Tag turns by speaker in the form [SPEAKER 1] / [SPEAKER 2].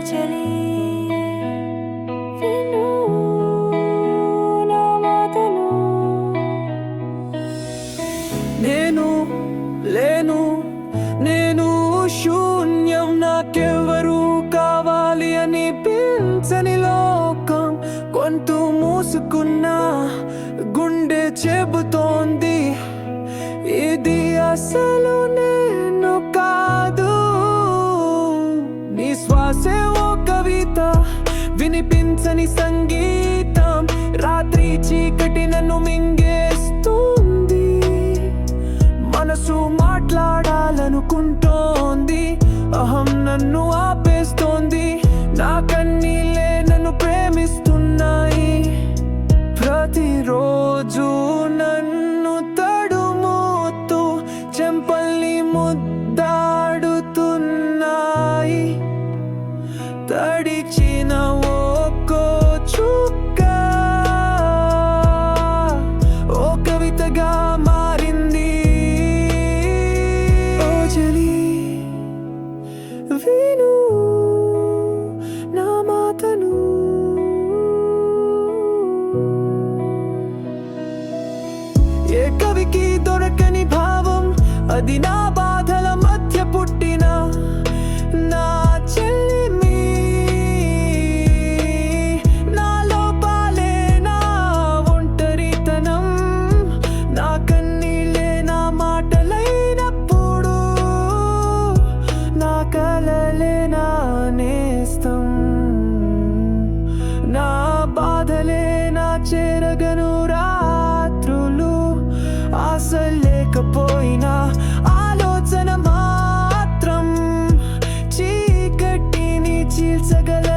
[SPEAKER 1] చలి
[SPEAKER 2] నేను లేను నేను శూన్యం నాకెవరు కావాలి అని పించని లోకం కొంటూ మూసుకున్న గుండె చెబుతోంది ఇది అసలు నేను వినిపించని సంగీతం రాత్రి చీకటి నన్ను మింగేస్తుంది. మనసు మాట్లాడాలనుకుంటోంది. అహం నన్ను ఆపేస్తోంది. నా కన్నీళ్ళే నన్ను ప్రేమిస్తున్నాయి. ప్రతిరోజు నన్ను తడుముతూ చెంపల్ని ముద్దా ఓ మారింది. ఓజలి చలి విను నా మాటను ఏ కవికి దొరకని భావం అది నా చేరగను రాత్రులు. ఆశ లేకపోయినా ఆలోచన మాత్రం చీకటిని చీల్చగల